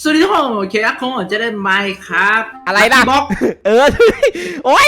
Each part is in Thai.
สวัสดีทุกคนโอเคครับผมจะได้ไมค์ครับอะไรล่ะ บล็อกเออ โอ้ย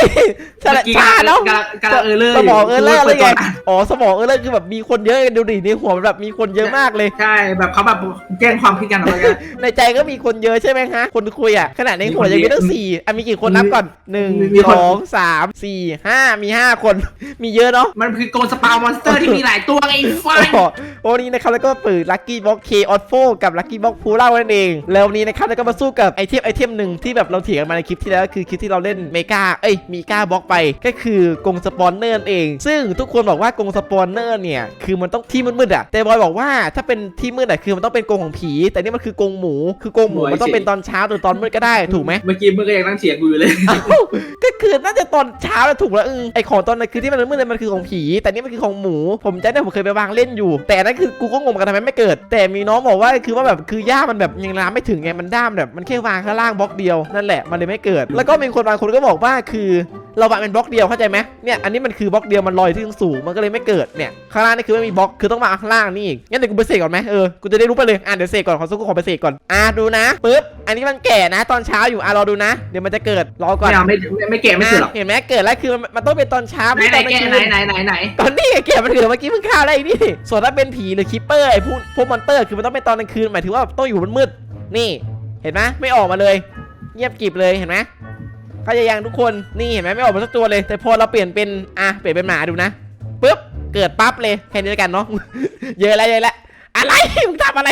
ชาเมื่อกี้ชาเนาะกำลังกำลังเออเลอร์สมองเออเลอร์ยู่เลยไงปิดก่นอ๋อสมองเออเลอร์คือแบบมีคนเยอะดูดิในหัวมันแบบมีคนเยอะมากเลยใช่แบบเขาแบบแกล้งความคิดกันอะไรกันในใจก็มีคนเยอะใช่ไหมฮะคนคุยอะขนาดในหัวยังมีตั้งสี่อะมีกี่คนนับก่อนหนึ่งมีคนสองสามสี่ห้ามีห้าคนมีเยอะเนาะมันคือโกนสปาวมอนสเตอร์ที่มีหลายตัวไงไอ้ไฟโอ้โหวันนี้นะครับแล้วก็เปิดลัคกี้บ็อกเคออโฟกับลัคกี้บ็อกพูล่านั่นเองแล้ววันนี้นะครับแล้วก็มาสู้กับไอเทมไอเทมหนึ่งที่แบบเราเถียงกันมาในคลิปที่แล้วก็คือคลิปที่เราเล่นเมกาเอ้ยมีกาบ็อกไปก็คือกงสปอนเนอร์นั่นเอง ซึ่งทุกคนบอกว่ากงสปอนเนอร์เนี่ยคือมันต้องที่มืดๆอะแต่บอยบอกว่าถ้าเป็นที่มืดอะคือมันต้องเป็นกงของผี แต่นี่มันคือกงหมูคือกงหมูมันต้องเป็นตอนเช้าหรือตอนมืดก็ได้ถูกไหมเมื่อกี้มึงก็ยังนั่งเถียงกูอยู่เลยเอ้าก็คือน่าจะตอนเช้าแล้วถูกแล้วเออไอของตอนนั้นคือที่มันมืดๆมันคือของผี แต่นี่มันคือของหมู ผมจำได้ผมเคยไปวางเล่นอยู่ แต่อันนั่นคือกูก็งงเหมือนกันทำไมไม่เกิด แต่มีน้องบอกว่าคือว่าแบบคือหญ้ามันแบบยังน้ำไม่ถึงไงมันด้ามแบบมันแค่วางข้างล่างบล็อกเดียวนั่นแหละมันเลยไม่เกิด แล้วก็มีคนบางคนก็บอกว่าคือเราวางเป็นบล็อกเดียวเข้าใจไหมเนี่ยอันนี้มันคือบล็อกเดียวมันลอยที่สูงมันก็เลยไม่เกิดเนี่ยข้างล่างนี่คือไม่มีบล็อกคือต้องวางข้างล่างนี่อีกงั้นเดี๋ยวกูไปเสกก่อนไหมเออกูจะได้รู้ไปเลยอะเดี๋ยวเสกก่อนขอสักครู่ขอไปเสกก่อนอะดูนะปึ๊บอันนี้มันแก่นะ ตอนเช้าอยู่อะรอดูนะ เดี๋ยวมันจะเกิดรอก่อนไม่เอาไม่ไม่ไม่แก่ไม่สุดหรอกเห็นไหมเกิดแล้วคือมันมันต้องเป็นตอนเช้าไหนไม่ไหนตอนกลางแก่คืนไหนไหนไหนไหนตอนนี้ไงเกิดมันเกิดเมื่อกี้มึงฆ่าอะไรนี่ส่วนถ้าเป็นผีหรือคิปเปอร์ไอ้พวกพวกมอนเตอร์คือมันต้องเป็นตอนกลางคืนหมายถึงว่าต้องอยู่มันมืดๆ นี่เห็นไหมไม่ออกมาเลย เงียบกริบเลยเห็นไหมเข้าใจยังทุกคนนี่เห็นไหมไม่ออกมาสักตัวเลย แต่พอเราเปลี่ยนเป็นอะเปลี่ยนเป็นหมาดูนะปุ๊บเกิดปั๊บเลยแค่นี้แล้วกันเนาะ เยอะแล้วเยอะแล้วอะไรมึงทำอะไร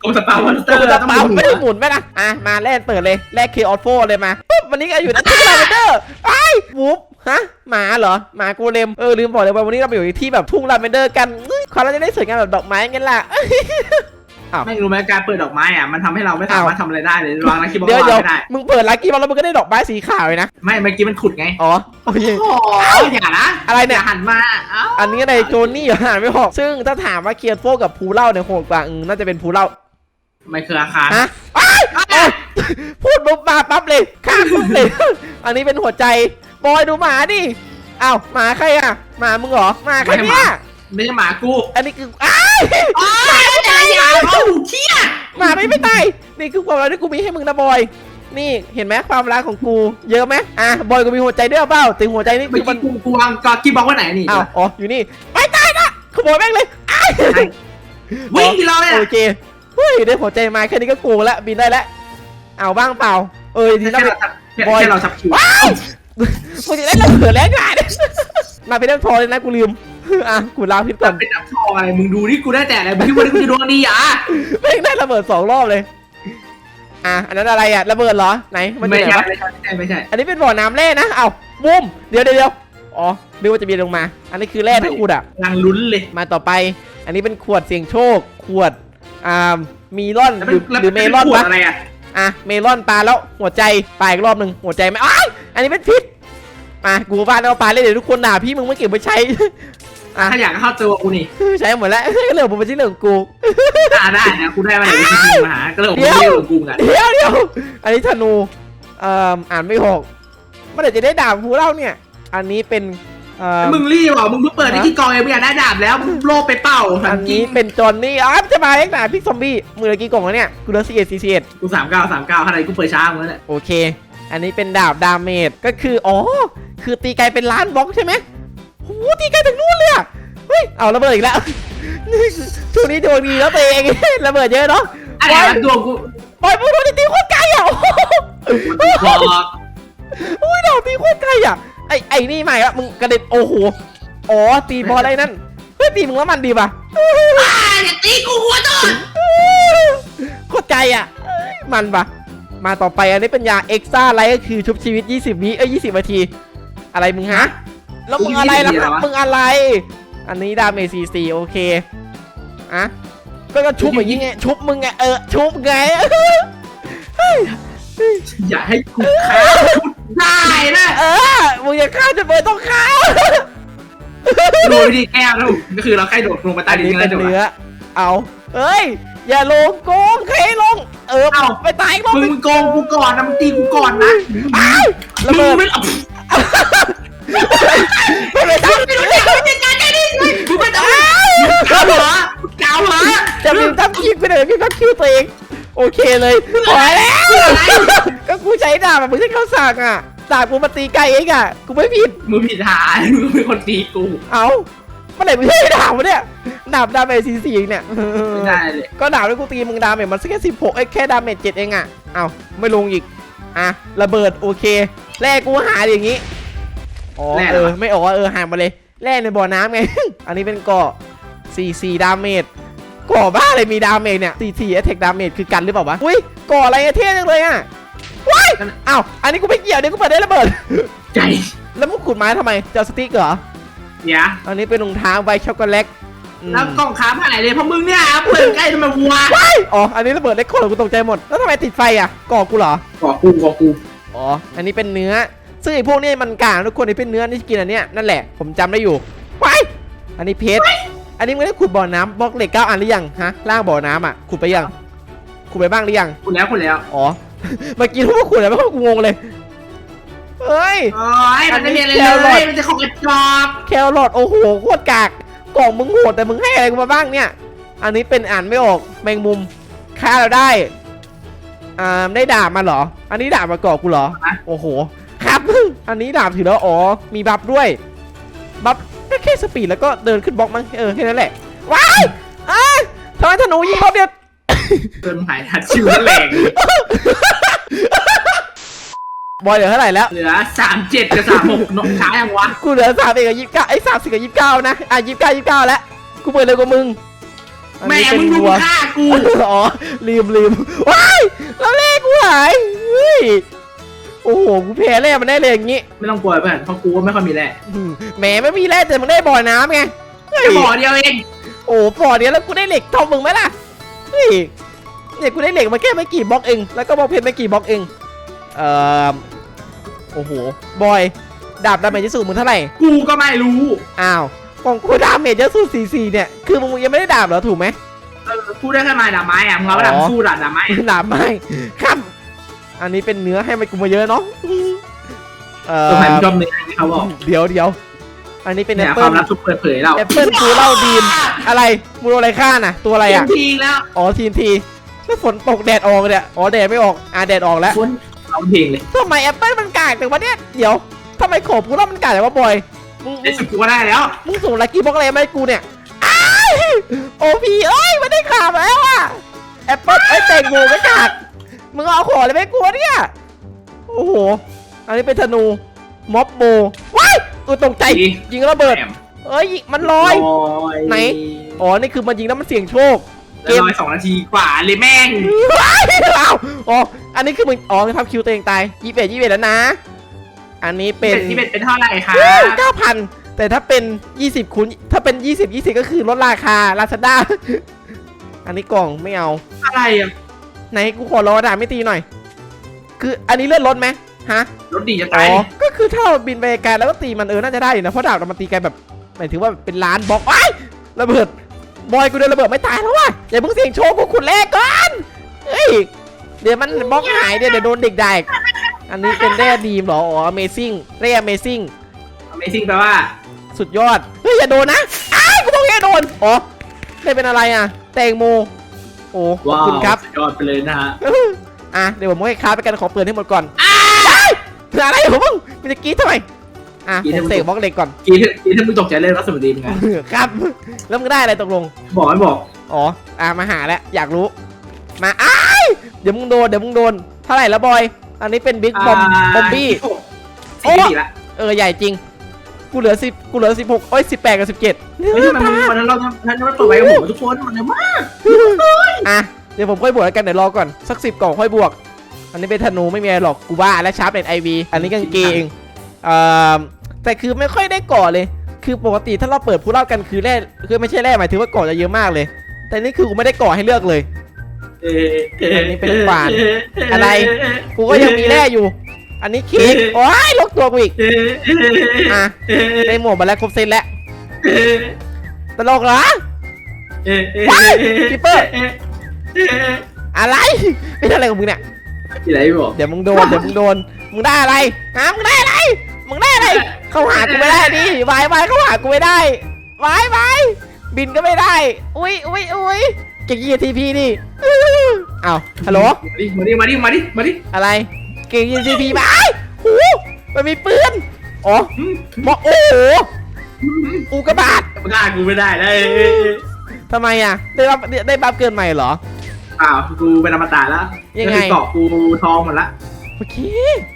โกนสปาวมอนสเตอตัวร์จะต้องเปามีหัวไม่ได้หมุนไหมนะอะมาแล่นเปิดเลยแลกเคออโฟเลยมาปุ๊บวันนี้ก็อยู่นะที่ลาเวนเดอร์ไอ้วูบฮะหมาเหรอหมากูเลมเออลืมบอกเลยว่าวันนี้เราไปอยู่ที่แบบทุ่งลาเวนเดอร์กันเฮ้ยความเราจะได้สวยงามแบบดอกไม้กันล่ะ ไม่รู้ไหมการเปิดดอกไม้อะมันทำให้เราไม่สามารถทำอะไรได้เลยวางลักกี้บ็อกเดี๋ยววางเดี๋ยวไม่ได้ มึงเปิดลักกี้บอลแล้วมึงก็ได้ดอกไม้สีขาวเลยนะ ไม่เมื่อกี้มันขุดไงอ๋อโอเค โอ้ยอย่านะอะไรเนี่ยย่าหันมาเอ้าอันนี้อะไรโจนี่เหรออ่านไม่ออก ซึ่งถ้าถามว่าเคียร์โฟกับพูเล่าเนี่ยโหดกว่าอืมน่าจะเป็นพูเล่ามันคืออาคาร ฮะอ้ายอ้าวพูดปุ๊บมาปั๊บเลยข้ามปุ๊บเลย อันนี้เป็นหัวใจ บอยดูหมาดิอ้าวหมาใครอะ หมามึงเหรอ หมาใครเนี่ย ไม่ใช่หมากูอันนี้คืออ้ายโอ้ยแต่ละอย่างเอ้าเชี่ยหมาไม่ไม่ตายนี่คือความรักที่กูมีให้มึงนะบอย นี่เห็นไหมความรักของกูเยอะไหมอะบอยกูมีหัวใจด้วยเปล่าแต่หัวใจนี่เมื่คืออมันกี้กูกูวางกอกี้บล็อกไว้ไหนนี่อ้าวอ๋ออยู่นี่ไม่ตายนะขโมยแม่งเลยอ้ายวิ่งที่เราเลยโอเคเฮ้ยได้หัวใจมาแค่นี้ก็โกงละบินได้แล้วเอาบ้างเปล่า เออดีแค่นะเราแค่เราสับคิวว้าวกูจะได้ระเบิดแล้วงาน มาเป็นน้ำทองเลยนะกูลืม อะกูลาพิษก่อนเป็นน้ำทองอะไรมึงดูนี่กูได้แต่อะไรมึงคิดว่านี่กูจะดวงดีอะไม่งได้ระเบิดสองรอบเลย อะอันนั้นอะไรอะระเบิดเหรอไหนมันอยู่ไม่ไหนใช่วะไม่ใช่ไม่ใช่ไม่ใช่ อันนี้เป็นบ่อน้ำแร่นะเอ้าบุ้มเดี๋ยวเดี๋ยวเดี๋ยวอ๋อนึกว่าจะมีลงมา อันนี้คือแร่ทั้งขุดอะกำลังลุ้นเลยมาต่อไป อันนี้เป็นขวดเสี่ยงโชค ขวดอ่ามีลอนแล้วหเป็รืนอแล้วหรือเมเป็นลอนขวดวะอะไรอะอะเมลอนปลาแล้วหัวใจปลาอีกรอบหนึ่งหัวใจไหมอ้ายอันนี้เป็นพิษมากูบ้านเอาปลาเลยเดี๋ยวทุกคนด่าพี่มึงไม่เก็บไปใช้ อะถ้าอยากเข้าตัวกูนี่ใช้หมดแล้วเรื่องผมเป็นชิ้นเรื่องของกูอ่าได้นะกูได้มาไหนกูจริงมาหาก็เลยผมไม่เรื่องกูกันเดี๋ยวเดี๋ยวอันนี้ธนูเอ่ออ่านไม่ออกเมื่อไหร่จะได้ด่าภูเล่าเนี่ย อันนี้เป็นเอ่อมึงรีบอะมึงเพิ่งเปิดที่กองเองมึงอยากได้ดาบแล้วมึงโลภไปเป้าสัอันนกินี้งเป็นจอห์นนี่อ้าวจะมาเอ็กหนาพิกซอมบี้มือละกี่กล่องแล้วเนี่ยกูเหลือสี่เอ็ดสี่เอ็ดกูสามเก้าสามเก้าขนาดกูเปิดช้ามึงแล้วเนี่ยโอเค อันนี้เป็นดาบดาเมจก็คืออ๋อคือตีไกลเป็นล้านบล็อกใช่ไหม โอ้โหตีไกลถึงนู่นเลยอะเฮ้ยเอาระเบิดอีกแล้วนี่คือช่วงนี้ดวงดีแล้วตัวเอง ระเบิดเยอะเนาะอะไรมันดวงกูปล่อยพูดโดนตีโคตรไกลอะโอ้โหบอกอุ้ยดาบตีโคตรไกลอะไอไอนี่ใหม่ละมึงกระเด็นโอ้โหอ๋อตีบอลอะไรนั่นเฮ้ยตีมึงแล้วมันดีป่ะอ่าอย่าตีกูหัวโดนโคตรใจอะเอ้ยมันปะมาต่อไปอันนี้เป็นยาเอ็กซ่าไลท์ก็คือชุบชีวิต 20 วิเอ้ย 20 นาที อะไรมึงฮะ แล้วมึงอะไรล่ะครับมึงอะไร อันนี้ดาเมจ44โอเคอะก็ก็ชุบอย่างงี้ไงชุบมึงไงเออชุบไงอย่าให้กูฆ่ากูได้นะเออมึงอย่าฆ่าจะเปิดต้องฆ่าดูวิธีแก้นะก็คือเราแค่โดดลงไปใต้อันดินนี้กันเป็แล้วนจบเนื้อเอาเอ้ยอย่าลงโกงใครลง เออเอ้าไปตายอีกรอบมึงนึงมึงโกงกูก่อนนะมึงตีกูก่อนนะอ้าวระเบิด เกาเหรอเกาเหรอจะมีตั้งคิวไปเลยพี่ก็คิวตัวเอง โอเคเลยพอแล้วก็กูใช้ดาบอะมึงที่เขาสั่งอะดาบกูมาตีไก่เองอะกูไม่ผิดมึงผิดทางมึงเป็นคนตีกูเอาเมื่อไหร่มึงจะให้ดาบวะเนี่ยดาบดาเมจสี่สี่เนี่ยไม่ได้เลยก็ดาบที่กูตีมึงดาเมจมันแค่สิบหกไอ้ยแค่ดาเมจเจ็ดเองอะเอาไม่ลงอีกอะระเบิดโอเคแร่กูหาอย่างงี้อ๋อเออไม่ออกว่าเออหามาเลยแร่ในบ่อน้ำไง อันนี้เป็นเกาะสี่สี่ดาเมจเกาะบ้าอะไรมีดาเมจเนี่ยสี่สี่แอทแทกดาเมจคือกันหรือเปล่าวะอุ้ยเกาะอะไรอะเท่จังเลยอะว้ายอ้าวอันนี้กูไม่เกี่ยวเดี๋ยวกูเปิดได้ระเบิด ใจแล้วมึงขุดไม้ทำไมจะเอาสติ๊กเหรอเดี๋ยวอันนี้เป็นรองเท้าใบช็อกโกแลตอืมแล้วกล่องค้าหายเลยเพราะมึงเนี่ยเปิดใกล้ทำไมวัวอ๋ออันนี้ระเบิดเล็กโคตรกูตกใจหมดแล้วทำไมติดไฟอะก่อกูเหรอก่อกูก่อกูอ๋ออันนี้เป็นเนื้อซึ่งไอ้พวกนี้มันกลางทุกคนนี่เป็นเนื้อนี่กินอันเนี้ยนั่นแหละผมจำได้อยู่ไปอันนี้เพชร อันนี้มึงได้ขุดบ่อน้ำบล็อกเหล็กเก้าอันหรือยังฮะล่างบ่อน้ำอะขุดไปยังขุดไปบ้างหรือยังคุณแล้วคุณแล้วอ๋อ เมื่อกี้ทุกคนเลยไม่กูงงเลยเฮ้ย โอ้ยมันไม่มีอะไรแครเลอท ยมันจะของกระจอกแครอทโอ้โหโคตรกากกล่องมึงโหดแต่มึงให้อะไรกูมาบ้างเนี่ย อันนี้เป็นอ่านไม่ออกแมงมุมฆ่าเราได้อ่าได้ดาบมาเหรอ อันนี้ดาบมาก่อกูเหรอ โอ้โห ครับ อันนี้ดาบถือแล้วอ๋อมีบัฟด้วย บัฟก็ แค่สปีดแล้วก็เดินขึ้นบล็อกมั้งเออแค่นั้นแหละว้ายอ้าทำไมธนูยิงรอบเดียวเติมหายทัดชิวแรงบอยเหลือเท่าไหร่แล้ว เหลือสามเจ็ดกับสามหกนกช้ายังวะกูเหลือสามเอกกับยี่สิบเก้าไอ้สามสิบกับยี่สิบเก้านะอะยี่สิบเก้ายี่สิบเก้าแล้วกูเปิดเลยกว่ามึงอันแม่นี้เป็นมึงดูวัวฆ่ากูอ๋อลืมลืมว้ายแล้วเลขกูหายเฮ้ย โอ้โหกูแพ้แร่มันได้เลยอย่างงี้ไม่ต้องกลัวเพื่อนเพราะกูก็ไม่ค่อยมีแร่อืมแหมไม่มีแร่แต่มึงได้บ่อน้ำไงเฮ้ย แค่บ่อเดียวเองโอ้บ่อเดียวแล้วกูได้เหล็กเท่ามึงไหมล่ะเฮ้ยเนี่ยกูได้เหล็กมาแค่ไม่กี่บล็อกเองแล้วก็บล็อกเพชรไม่กี่บล็อกเองเอ่อโอ้โหบอยดาบดาเมจที่สุดมึงเท่าไหร่กูก็ไม่รู้อ้าวของกูดาเมจเยอะสุดสี่สี่เนี่ยคือมึงยังไม่ได้ดาบเหรอถูกไหม เออพูดได้แค่ไม้ดาบไม้อะมึงเอาไปดาบอ๋อ สู้ดาบดาบไม้หนาไม่ครับ อันนี้เป็นเนื้อให้มันกูมาเยอะเนาะเอ่ตัวอใครมันชอบเนื้อที่เขาบอกเดี๋ยวเดี๋ยวอันนี้เป็นแอเนี่ยปคเปิวาลมลับทุกเปิดเผยเราแอปเปิลกูเล่าดีมอะไรมูโดอะไรฆ่าน่ะ ตัวอะไรอะทีแล้วอ๋อทีนทีแล้วฝนตกแดดออกเนี่ยอ๋อแดดไม่ออกอะแดดออกแล้วฝนเอาเพลงเลยทำไมแอปเปิลมันกากแต่ว่าเนี่ยเดี๋ยวทำไมขอบกูเล่ามันกากแต่ว่าบอยมึงได้สุดกูก็ได้แล้วมึงส่งลักกี้บล็อกอะไรมาให้กูเนี่ยอ้ายโอพีเอ้ยมันได้ข่าวมาแล้วอะแอปเปิลไอ้ยแตงโมไม่กาก มึงเอาของอะไรไปให้กูวะเนี่ย โอ้โห อันนี้เป็นธนู ม็อบโบว้ายตัวตกใจยิงระเบิด แหมเอ้ย มันลอย ไหน อ๋อ นี่คือมันยิงแล้วมันเสี่ยงโชค เกมลอยสองนาทีกว่าเลยแม่งว้ายอ้าวอ๋อ อันนี้คือมึง อ๋อทำคิวตัวเองตายยี่สิบเอ็ดยี่สิบเอ็ดแล้วนะ อันนี้เป็เป็นน ที่เป็นเป็นเท่าไหร่คะเก้าพันแต่ถ้าเป็น 20คูณถ้าเป็น 20 20 ก็คือลดราคาลาซาด้า อันนี้กล่องไม่เอา อะไรอะ ไหนกูขอรอด่าไม่ตีหน่อย คืออันนี้เลื่อนรถไหมฮะรถดีจะอ๋ตายอก็คือถ้าเราบินไปไกลแล้วก็ตีมันเออน่าจะได้อยู่นะเพราะดาบเรามันตีไกลแบบหมายถึงว่าเป็นล้านบล็อกไอ้ายระเบิดบอยกูโดนระเบิดไม่ตายแล้วว่ะอย่าเพิ่งเสี่ยงโชว์กูขุดแรกก่อนเฮ้ยเดี๋ยวมันบล็อกหายเดี๋ยวเดี๋ยวโดนเด็กได้อีกอันนี้เป็นแร่ดีมเหรออ๋อ amazing แร่ amazing Amazing แปลว่า สุดยอดเฮ้ยอย่าโดนนะอ้ายกูบอกอย่าโดนอ๋อได้เป็นอะไรอะแตงโม โอ้ขอบว้าวคุณครับ สุดยอดไปเลยนะฮะอะเดี๋ยวผมให้ค้าไปกันขอเปิดให้หมดก่อนอ้ายอะไรของมึงมันจะกรีดทำไมอะผมเสกบล็อกเหล็กก่อนกีที่กีที่มึงตกใจเลยว่าสมดีมึงไงครับ แล้วมึงได้อะไรตกลง บอกไม่บอกอ๋อ อะมาหาแล้ว อยากรู้ มา อ้าย เดี๋ยวมึงโดน เดี๋ยวมึงโดน เท่าไหร่แล้วบอย อันนี้เป็นบิ๊กบอมบอมบี้โอ้โอ้สี่ละเออ ใหญ่จริง กูเหลือสิบกูเหลือสิบหกโอ้ยสิบแปดกับสิบเจ็ดเฮ้ยทำไมมึงวันนั้นเราทำนั้นเราเปิดไปกับผมทุกคนมันเลยมากอะเดี๋ยวผมค่อยบวกแล้วกันเดี๋ยวรอก่อนสักสิบกล่องค่อยบวก อันนี้เป็นธนูไม่มีอะไรหรอกกูบ้าและชาร์ปเน็ตไอวีอันนี้กางเกงเอ่อแต่คือไม่ค่อยได้ก่อเลย คือปกติถ้าเราเปิดผู้เล่ากันคือแร่คือไม่ใช่แร่หมายถึงว่าก่อจะเยอะมากเลย แต่นี่คือกูไม่ได้ก่อให้เลือกเลยอะไร กูก็ยังมีแร่อยู่ อันนี้เค้กโอ้ยลกตัวกูอีกอะได้หมวกมาแล้วครบเซตแล้วตลกเหรออะไรเป็นอะไรของมึงเนี่ยที่ไหนบอกเดี๋ยวมึงโดนเดี๋ยวมึงโดนมึงได้อะไรฮะมึงได้อะไรมึงได้อะไรเข้าหากูไม่ได้ดิวายวายเข้าหากูไม่ได้วายวายบินก็ไม่ได้ อุ้ยอุ้ยอุ้ยเก่งยี่ทีพีดิอ้าวฮัลโหลมาดิมาดิมาดิมาดิอะไร เก่งยี่ทีพีมาไอ้หูมันมีปืนอ๋อบอกโอ้โหอุกกาบาตมันฆ่ากูไม่ได้เลยทำไมอะ ได้รับได้บัฟเกินใหม่เหรอ อ้าวกูเป็นอมตะแล้วยังไง เกาะกูทองหมดละโอเค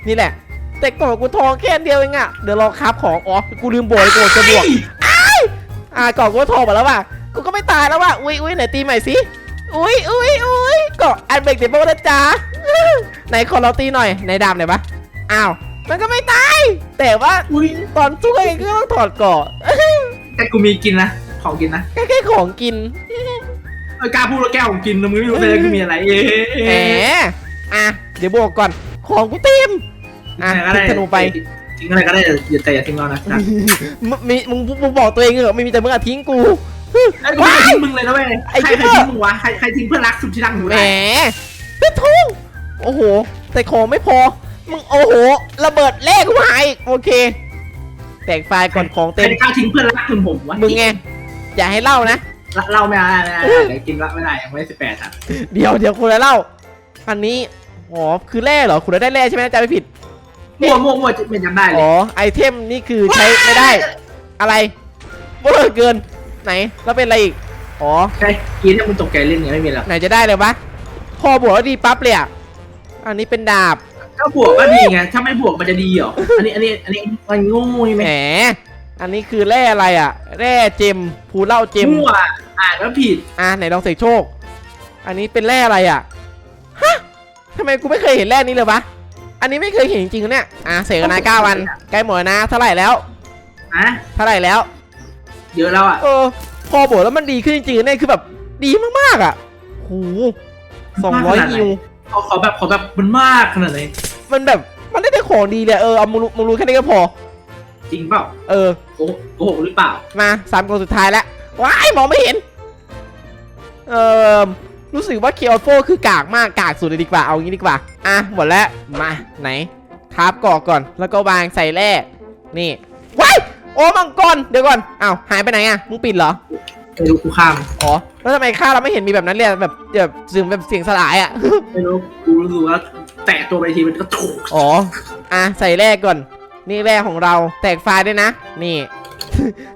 นี่แหละ แต่ก่อนกูทองแค่อันเดียวเองอะเดี๋ยวรอครับของอ๋อกูลืมบวกเลยกูบอกจะบวกอ่าก่อนกูก็ทองหมดแล้วว่ะกูก็ไม่ตายแล้วว่ะอุ้ยอุ้ยไหนตีใหม่สิ อุ้ยอุ้ยอุ้ยก็อันเบรกเดบเบิลนะจ๊ะไหนขอเราตีหน่อยไหนดามหน่อยปะอ้าว มันก็ไม่ตาย แต่ว่าอุ้ยตอนสู้กันก็ต้องถอดเกาะแต่กูมีกินนะของกินนะแค่แค่ของกินเออกล้าพูดว่าแก้วของกินนะมึงไม่รู้เลยกูมีอะไรเอ๊แหมอะเดี๋ยวบวกก่อนของกูเต็มอะก็ได้ทิ้งธนูไปทิ้งอะไรก็ได้อย่าแต่อย่าทิ้งเรานะมึงมีมึงมึงบอกตัวเองเหรอไม่มีแต่มึงอะทิ้งกู ไอ้กูไม่ทิ้งมึงเลยนะเว้ยไอ้ใครเหี้ใครยทิ้งมึงวะใครใครทิ้งเพื่อนรักสุดที่รักมึงแหมได้เป็นทุ่งโอ้โห แต่ของไม่พอ มึงโอ้โห ระเบิดแรกกูหายอีกโอเค แตกไฟล์ก่อนของใครเต็มจะกล้าทิ้งเพื่อนรักคุณผมวะมึงไง อย่าให้เล่านะละเราไม่เอาไม่เอาไม่เอาเดี๋ยวกินละไม่ได้ยังไม่ได้สิบแปดอะเดี๋ยวเดี๋ยวคุณจะเล่า อันนี้ อ๋อ คือแร่เหรอ คุณได้แร่ใช่ไหมจำไม่ผิด มั่วมั่วมั่วจะไม่จำได้เลอ๋ยอ ไอเทมนี่คือใช้ไม่ได้ อะไรเวอร์เกิน ไหนแล้วเป็นอะไรอีกอ๋อใช่กินถ้ามึงตกใจเล่นเนี่ยไม่มีหรอกไหนจะได้เลยวะพอบวกแล้วดีปั๊บเลยอะอันนี้เป็นดาบถ้าบวกก็ดีไงถ้าไม่บวกมันจะดีเหรออันนี้อันนี้อันนี้มันโง่ใช่ไหแหมมอันนี้คือแร่อะไรอะ แร่เจมภูเหล่าเจมมั่วอ่านแล้วผิดอะไหนลองเสกโชค อันนี้เป็นแร่อะไรอะฮะทำไมกูไม่เคยเห็นแร่นี้เลยวะอันนี้ไม่เคยเห็นจริงๆเนี่ยอะเสกกันนะเก้าวันใกล้หมดแล้วนะเท่าไหร่แล้วอะเท่าไหร่แล้ว เยอะแล้วอะ เออ พอบวกแล้วมันดีขึ้นจริงๆเนี่ยคือแบบดีมากๆอะโหสองร้อยยิวขอขอแบบขอแบบมันมากขนาดไหนมันแบบมันได้แต่ของดีเลยเออเอามึงรู้มึงรู้แค่นี้ก็พอ จริงเปล่า เออโกหกโกหกหรือเปล่า มาสามกองสุดท้ายแล้วว้ายมองไม่เห็น เออรู้สึกว่าเคียวโฟคือกากมากกากสุดเลยดีกว่าเอางี้ดีกว่า อะหมดแล้วมาไหนคราบกรอกก่อน แล้วก็วางใส่แร่นี่ว้าย โอ้มังกรเดี๋ยวก่อนอ้าวหายไปไหนอะมึงปิดเหรอไม่รู้กูข้ามอ๋อแล้วทำไมข้าเราไม่เห็นมีแบบนั้นเลยอะแบบแบบเสียงแบบเสียงสลายอะไม่รู้กูรู้สึกว่าแตะตัวไปทีมันก็ถูกอ๋ออะใส่แร่ก่อน นี่แร่ของเราแตกไฟล์ด้วยนะ นี่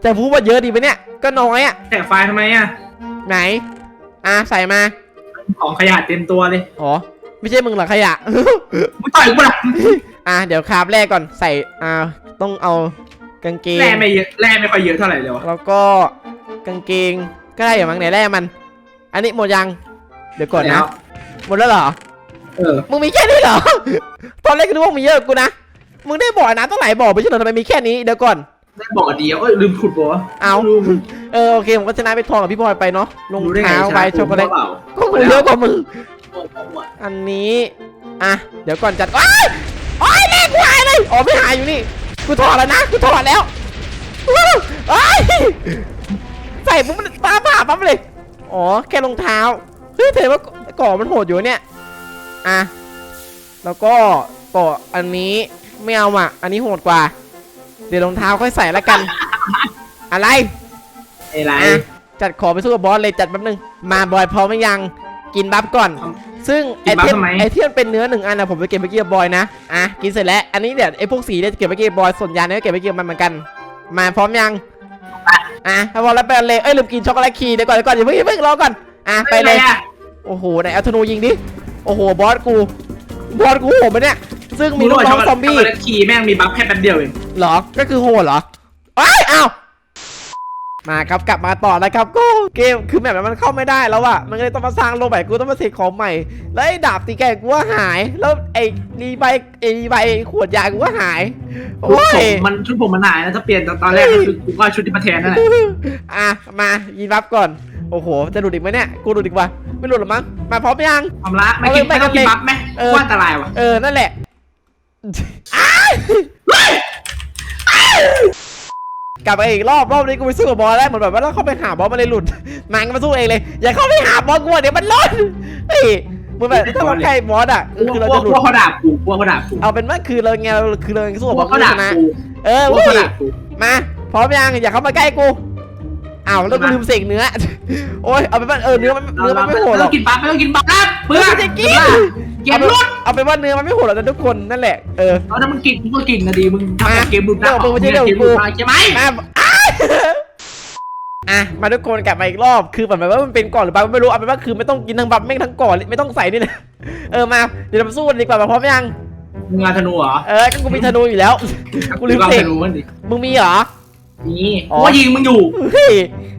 แต่พูดว่าเยอะดีไปะเนี่ยก็น้อยอะแตะไฟล์ทำไมอะไหน อะใส่มาของขยะเต็มตัวเลยอ๋อไม่ใช่มึงเหรอขยะมึงต่อยกูปะล่ะอะเดี๋ยวคราบแร่ก่อนใส่อ่าต้องเอา กางเกงแร่ไม่เยอะแร่ไม่ค่อยเยอะเท่าไหร่เลยวะแล้วก็กางเกงก็ได้อย่างมั้งไหนแร่มัน อันนี้หมดยังเดี๋ยวก่อนนะแล้วหมดแล้วเหรอเออมึงมีแค่นี้เหรอตอนแรกก็นึกว่ามีเยอะกว่ากูนะมึงได้บอกนะตั้งหลายบอกไม่ใช่เหรอทำไมมีแค่นี้เดี๋ยวก่อนได้บอกอันเดียวเอ้ยลืมขุดบัวเอารู้มึงเออโอเคผมก็ชนะไปทองกับพี่บอยไปเนาะรองรู้ได้ไงเท้าชใบนะช็อกโกแลตเปล่าก็กูเยอะกว่ามึงโอ้โหอันนี้อะเดี๋ยวก่อนจัดอ้ายอ้ายแรกกูหายเลยอ๋อไม่หายอยู่นี่ กูถอดแล้วนะกูถอดแล้วอ้ายใส่ปุ๊บมันป้าผ่าปั๊บเลย อ๋อแค่รองเท้าเฮ้ยแต่ว่าก่อมันโหดอยู่เนี่ยอะแล้วก็ก่ออันนี้ไม่เอาอะ อันนี้โหดกว่า เดี๋ยวรองเท้าค่อยใส่แล้วกัน อะไรไอ้ไรอะจัดขอไปสู้กับบอสเลยจัดแป๊บนึงมาบอยพร้อมหรือยัง กินบัฟก่อน ซึ่งกิไอนบัฟเทมทำไมไอเทมเป็นเนื้อหนึ่งอันนะผมไปเก็บไปเกียร์บอยนะอะกินเสร็จแล้วอันนี้เดี๋ยวไอพวกสีเนี่ยจะเก็บไปเกียร์บอยส่วนยาเนี่ยก็เก็บไปเกียร์มันเหมือนกัน มาพร้อมยังอะถ้าพร้อมแล้วไปเลยเอ้ยลืมกินช็อกโกแลตคีเดี๋ยวก่อนเดี๋ยวก่อนอย่าเพิ่งอย่าเพิ่งรอก่อนอะไปเลยอะโอ้โหไหนเอาธนูยิงดิโอ้โหบอสกูบอสกูโหดปะเนี่ยซึ่งมีลูกน้องซอมบี้ช็กโกแลตคีย์แม่งมีบัฟแค่แป๊บเดียวเองเหรอก็คือโหดเหรออ้ายอ้าว มาครับกลับมาต่อนะครับก็เกมคือแบบมันเข้าไม่ได้แล้วอะมันก็เลยต้องมาสร้างโลกใหม่กูต้องมาเสกของใหม่ แล้วไอ้ดาบตีแกกูก็หาย แล้วไอ้รีใบไอ้รีใบขวดยากูก็หายโอ้ยมันชุดผมมันหายนะถ้าเปลี่ยนตอนแรกก็คือกูก็ชุดที่มาแทนนั่นแหละอะมายินรับก่อนโอ้โหจะหลุดอีกไหมเนี่ยกูหลุดอีกวะไม่หลุดหรอมั้งมาพร้อมยังทำละไม่กินเอาเลยไม่ต้องกินไม่บัฟไหมเออว่าอันตรายวะเออนั่นแหละ กลับมาอีกรอบรอบนี้กูไปสู้กับบอสแล้วเหมือนแบบว่าเราเข้าไปหาบอสมันเลยหลุดมันก็มาสู้เองเลย อย่าเข้าไปหาบอสกูอะเดี๋ยวมันหลุดเฮ้ยมึงแบบถ้าเราใกล้บอสอะกลัวคือเรากลัวจะหลุกดลัวเขาด่ากูกลัวเขาด่ากูเอาเป็นว่าคือเราไงเราคือเราสู้กกับบลัอวสกูเขาด่าชนะกูเออกลัวเว้เขายด่ากูมาพร้อมยังอย่าเข้ามาใกล้กู อ้าวแล้วกูลืมเสกเนื้อ โอ้ยเอาไปนว่าเออเนื้อมันเนื้อมันไม่โหดหรอกไม่ต้องกินปั๊บไม่ต้องกินปั๊บนะเพื่อนไม่ได้กิน เกมรุดเอาเป็นว่าเนื้อมันไม่โหดหรอกนะทุกคนนั่นแหละเออ เอาถ้ามึงกินมึงก็กินนะดีมึงทำแบบเกมรุดนะเดี๋ยวมึงไม่ใช่เรื่องเกมรุดมาใช่ไหมมาอ้ายอะมาทุกคนกลับมาอีกรอบคือแบบว่ามันเป็นก่อนหรือเปล่าไม่รู้เอาเป็นว่าคือไม่ต้องกินทั้งบัฟแม่งทั้งก่อนไม่ต้องใส่นี่นะเออมาเดี๋ยวเรามาสู้กันดีกว่ามาพร้อมยัง มึงงานธนูเหรอเออก็กูมีธนูอยู่แล้ว กูลืมเอาเสก ธนูมันดิมึงมีเหรอ นี่อ๋อกูว่ายิงมึงอยู่เฮ้ย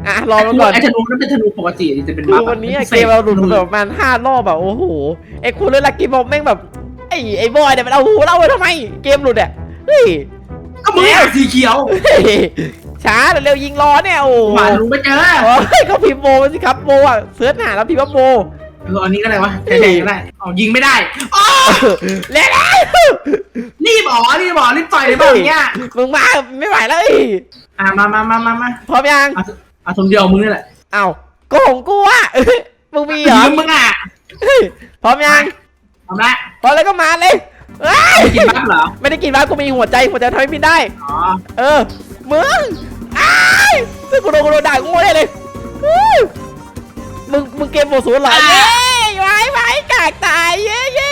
อะรอมาก่อนไอ้ธนูนั่นเป็นธนูปกติจะเป็นคือบัฟวันนี้อะเกมเราหลุดมาแบบประมาณห้ารอบแบบโอ้โหไอ้คุณเลยลักกี้บอกแม่งแบบไอ้ไอ้บอยเนี่ยมันเอาหูเราไปทำไมเกมหลุดอะเฮ้ยก็มึงเอาสีเขียวเฮ้ยช้าเร็วๆยิงล้อเนี่ยโอ้โหหมาลุงไม่เจอโอ้ยเขาพิมพ์โบมาสิครับโบอะเสิร์ชหาแล้วพิมพ์ว่าโบเอออันนี้ก็ได้วะแค่ๆก็ได้เอายิงไม่ได้อ๋อเร็วรีบอ๋อรีบอ๋อรีบต่อยเลยบ้างเนี้ยๆมึงมาไม่ไหวแล้วเอ้ย อะมามามามามาพร้อมยังเอาเอาทงเดียวมึงนี่แหละเอ้าโกงกูอะเอ้ยมึงมีเหรอยืมมึงอะเฮ้ยพร้อมยังทำละพร้อมแล้วก็มาเลยเอ้ยไม่กินบัฟเหรอไม่ได้กินบ้ากูมีหัวใจหัวใจทำให้พินได้ อ๋อเออมึงอ้ายซึ่งกูโดนกูโดนด่ากูโง่ได้เลยอู้มึงมึงเกมโมศูนย์เหรอเย้ไว้ไว้กากตายเย้เย้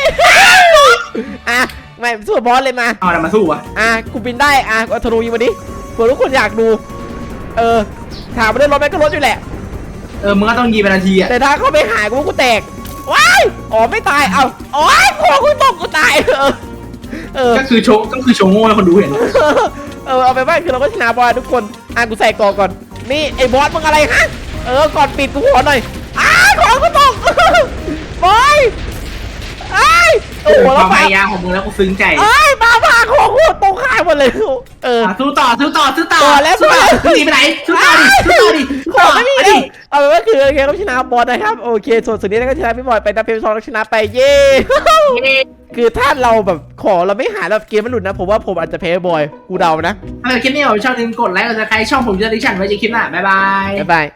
อะไม่สู้กับบอสเลยมาเอาอะไรมาสู้วะอะกูบินได้อะเอาธนูยิงมาดิเผื่อทุกคนอยากดู เออ ถามมาด้วยรถไหมก็รถอยู่แหละ เออมึงก็ต้องยิงเป็นนาทีอะแต่ถ้าเขาไปหากูว่ากูแตก ว้าย อ๋อไม่ตาย เอาอ๋อกูกูตกกูตาย เออ เออ ก็คือโชว์ก็คือโชว์โง่ให้คนดูเห็นเออเอาไปว่าคือเราก็ชนะบอลทุกคน อะกูใส่กอก่อน นี่ไอ้บอสมึงอะไรฮะ เออ ก่อนปิดกูขอหน่อยอ้าของกูตกบอยไอ้าย โอ้โหคแล้ววามพปายายามของมึงแล้วกูซึ้งใจไอ้ายมาพาของกูตกข้างหมดเลยเออ อะสู้ต่อสู้ต่อสู้ต่อต่อแล้วสู้ต่อสู้หนีไปไหนสู้ต่อดิสู้ต่อดิขอไม่มีเอาเลดิ ยเอาไปนว่าคือโอเคเราชนะบอลนะครับโอเค ส่วนสุดนี้เราก็ชนะพี่บอยไปนะเพลย์ซองเราชนะไปเย้ คือถ้าเราแบบขอเราไม่หาแบบเกมมันหลุดนะผมว่าผมอาจจะแพ้บอยกูเดานะถ้าเกิดคลิปนี้ผมชอบลืมกดไลค์กดซับสไครต์ช่องผมจะดิฉันไว้จะคลิปหน้าบ๊ายบาย บ๊ายบาย